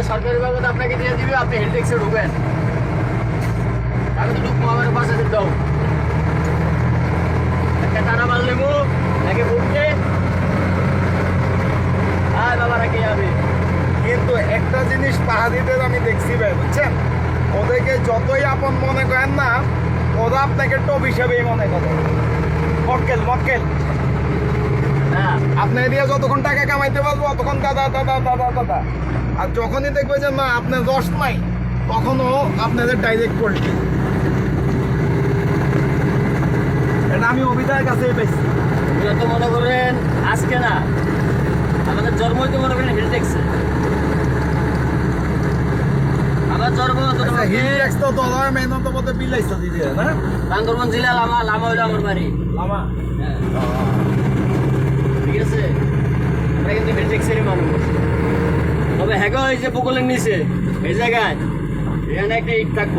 এগুলো সরকারি বাবদ আপনাকে দিয়ে দিবে, আপনি হেলটেক্সে ঢুকবেন। আমি তো ঢুকবো, আমার পাশে দাও একটা টানা মাল নেব, একে বুঝতে আর বাবা রাখে যাবে? কিন্তু একটা জিনিস পাহাড়িদের আমি দেখছি ভাই, বুঝছেন? ওদেরকে যতই আপন মনে করেন না, ওরা আপনাকে টপ হিসেবেই মনে করে। মক্কেল মক্কেল। হ্যাঁ আপনি দিয়ে যতক্ষণ টাকা কামাইতে পারব ততক্ষণ দাদা দাদা দাদা দাদা আর যখনই দেখবে যে না আপনার রস নাই তখনও আপনাদের ডাইরেক্ট পোল্ট্রি এটা আমি অভিধার কাছেই পেয়েছি তো মনে করেন আজকে না আমাদের জন্মই তো মনে করেন হেলটেক্সে আমার জন্ম তো আচ্ছা হিল ট্যাক্স তো ডলার মেহনত মতো বিলাইছে দিদি না? বান্দরবন জেলা লামা লামা হইল আমার বাড়ি। লামা? হ্যাঁ। ঠিক আছে আমরা কিন্তু হেলটেক্সেরই মানুষ তবে হ্যাঁ এই যে বকুলের নিচে এই জায়গায় এখানে একটা ইট থাকব।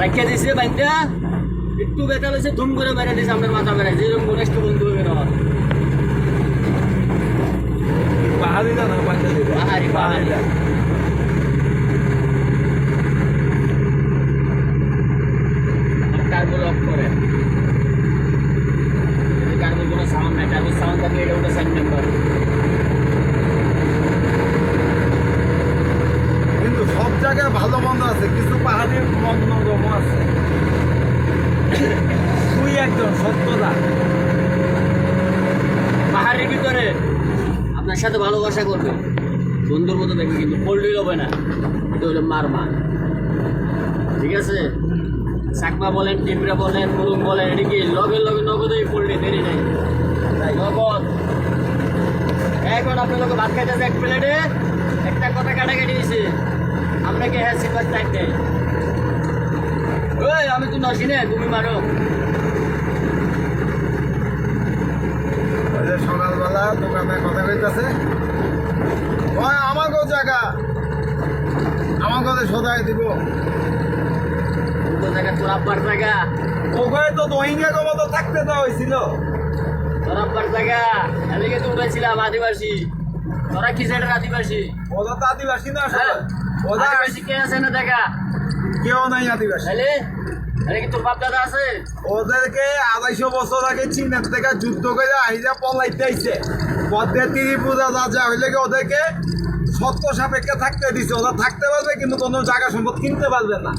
রাখিয়া দিছে বাইন্দা। একটু বেতা হয়েছে ধুম করে মেরে দিছে আমাদের মাথা মেরে যেরকম কোনো একটু বন্ধু না আমার। পাহাড়ি না পাহাড়ি পাহাড়ি। লক করে টার্বো কোনো সাউন্ড নাই থাকলে এটা ওটা নাম্বার কিন্তু সব জায়গায় ভালো মন্দ আছে কিছু পাহাড়ির মন্দ গম আছে। তুই একজন সত্যদা। পাহাড়ের ভিতরে আপনার সাথে ভালোবাসা করবে। বন্ধুর মতো দেখবে কিন্তু পোল্ট্রি হবে না। এটা হলো মারমা ঠিক আছে? চাকমা বলেন টিমরা বলেন মুলুম বলেন এটা কি লগে লগে নগদেই পোল্ট্রি দেরি নাই। নগদ এখন আপনার ভাত খাইতেছে এক প্লেটে। একটা কথা কাটাকাটি দিয়েছে আমরা কি হ্যাঁ ওই আমি তো নসি নে তুমি মারো। সকালবেলা দোকানে কথা কইতাছে। আমাকেও জায়গা। আমাকে সদাই দিব। দুটো জায়গা তোর আব্বার জায়গা। ওখানে তো রোহিঙ্গা কমতো থাকতে দেওয়া হয়েছিল। তোর পারতাগা এদিকে তো উঠেছিলাম আদিবাসী। তোরা কি সাইডের আদিবাসী? ওরা তো আদিবাসী না হ্যাঁ? আসলে ওরা আদিবাসী কে আছে না দেখা? কেউ নাই আদিবাসী। তাহলে? আরে কি তোর বাপ দাদা আছে? ওদেরকে আড়াইশো বছর আগে চীনের থেকে যুদ্ধ করে আহিজা পলাইতে আইছে। পদ্মে ত্রিপুরা রাজা হইলে কি ওদেরকে সত্য সাপেক্ষে থাকতে দিছে ওরা থাকতে পারবে কিন্তু কোনো জায়গা সম্পদ কিনতে পারবে না।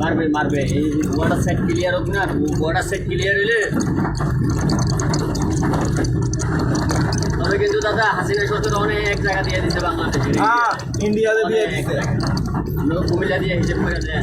মারবে মারবে। এই বর্ডার সাইড ক্লিয়ার হোক না বর্ডার সাইড ক্লিয়ার হইলে তবে কিন্তু দাদা হাসিনা সরকার অনেক জায়গা দিয়ে দিচ্ছে বাংলাদেশে। হ্যাঁ ইন্ডিয়াতে দিয়ে জায়গা। আমরা কুমিল্লা দিয়ে হিসেব করে দেয়